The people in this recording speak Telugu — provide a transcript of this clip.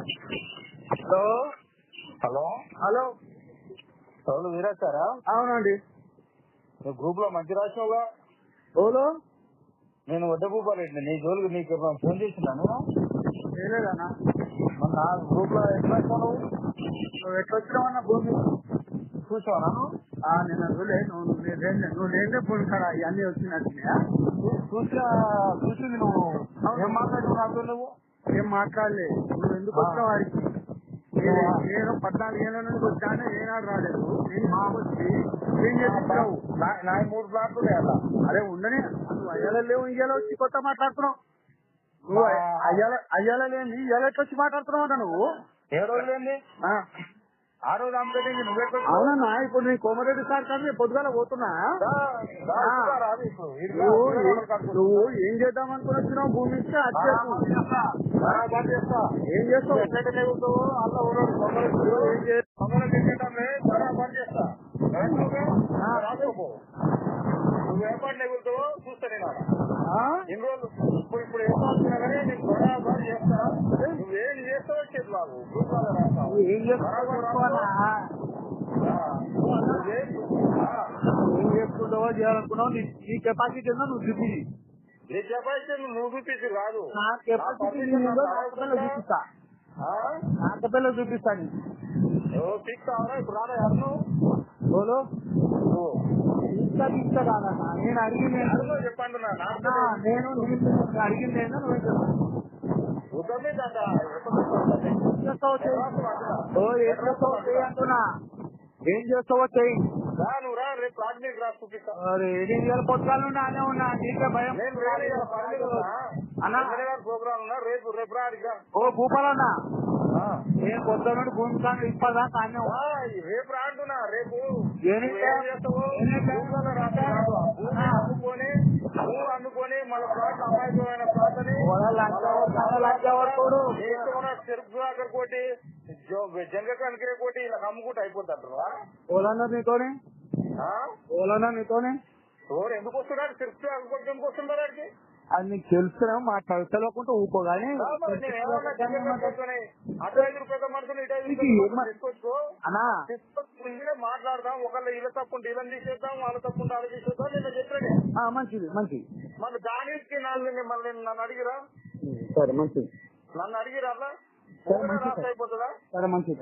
హలో? హలో? హలో? ఎవరు వీరేశారా అవునండి. నువ్వు గ్రూప్లో మంచి రాసినావుగా. ఓలో నేను వడ్డ భూపారెడ్డి నీ జోలికి నీకు ఫోన్ చేసిందా నేను చేయలేదన్నా. మన నా గ్రూప్లో ఎట్లా రాసినావు నువ్వు ఎట్లా వచ్చినావన్నా భూమి చూసావా నేను అసలే నువ్వు లేదే నువ్వు లేదే భూమి కాడ ఇవన్నీ వచ్చినట్టున్నాయా చూ- చూసా చూసింది నువ్వు. ఏం మాట్లాడుతున్నావు నువ్వు? ఏం మాట్లాడలే. నువ్వు ఎందుకు ఆ. వచ్చినావు వాడికి? నేను- నేను పద్నాలుగు ఏళ్ళ నుండి వచ్చాను ఏనాడు రాలేదు. నేను ఎందుకు వచ్చి ఏం చేస్తున్నావు? నా- మూడు ఉన్నాయి అలా అరే ఉండని. నువ్వు అయ్యాల లేవు ఇయ్యాల వచ్చి కొత్త మాట్లాడుతున్నావు. నువ్వు అయ్యాల అయ్యాల లేని ఇయ్యాల ఎట్లా వచ్చి మాట్లాడుతున్నావు నువ్వు? ఏ రోజు ఏంది ఆ. రోజు అమ్మకటింగ్ నువ్వెక్కడ అవునన్నా ఇప్పుడు నీ కోమరెడ్డి సార్ కానీ పొద్దుగాల పోతున్నా. నువ్వు ఏ- నువ్వు ఏం చేద్దాం అనుకుని వచ్చినావు? భూమి ఇస్తే అది చేస్తావు. ఏం చేస్తావు? ఏం చే- నువ్వు ఏర్పాటు ఎగురుతావో చూస్తా నేను? ఇన్ని రోజులు? ఇప్పుడు ఇప్పుడు ఏం చేస్తున్నా కానీ నేను బరాబర్ చేస్తా. నువ్వేం చేస్తావో చెప్పు నాకు. గ్రూప్లో రాస్తావు. ఏం. ఏం చేసుకుంటావో చేయాలనుకున్నావు నీ కెపాసిటీ ఉందో? నువ్వు చూపి నీ కెపాసిటీ నువ్వు చూపించి రాదు నా కెపాసిటీ ఏందో నా పిల్లలు చూపిస్తా. ఆ? నా పిల్లలు చూపిస్తాను ఓ ఫిక్స్ అవరా ఇప్పుడు రాదా ఎవరు బోలో ఇంకా కాదన్నా నేను అడిగింది చెప్పండి నేను అడిగింది ఏంటో నువ్వు చేస్తావో చేస్తావో అంటున్నా? ఏం చేస్తావో చెయ్యి. రా నువ్వు రా రేపు మీకు రా చూపిస్తా. అరే ఏడు వేల పొద్దుగాల నుండి ఆనే ఉన్నా నీకే భయం. నేను రేపు ఇవాళ పని మీద ఉన్నా. అన్నా. ఎమ్మెల్యే గారి ప్రోగ్రామ్ ఉన్నా రేపు రేపు రా అడిగా ఓ భూపాలన్న. నేను నుండి భూమి కానీ. రేపు రా అంటున్నా రేపు. ఏం చేస్తావు? రాత్రి రాదు. భూమి అమ్ముకొని భూమి అమ్ముకొని మన ప్లాట్ అమాయకమైన ప్లాట్ని వాళ్ళ లంచ వాళ్ళ లంచ వాడుకోడు. చెరుకు సుధాకర్ కోటి జనగకానికి కోటి ఇలా అమ్ముకుంటూ అయిపోతుంటారు ఓలన్న నీతోనే? ఓలన్న నీతోనే? ఎవరు ఎందుకు వస్తున్నారు? చెరుకు సుధాకర్ కోటి ఎందుకు వస్తున్నారు వాడికి అది నీకు మాట్లాడు తెలియకుండా ఊకో కానీ తీసుకొచ్చి మాట్లాడదాం ఒకళ్ళ ఇలా తప్పుంటే ఇలా తీసేద్దాం వాళ్ళ తప్పుంటే అలా తీసేద్దాం నేను చెప్పాను మంచిది మంచిది. మన దానికి నాలుగు మళ్ళీ నన్ను అడిగిరా? సరే మంచిది. నన్ను అడిగిరా సరే, మంచిది. సరే మంచిది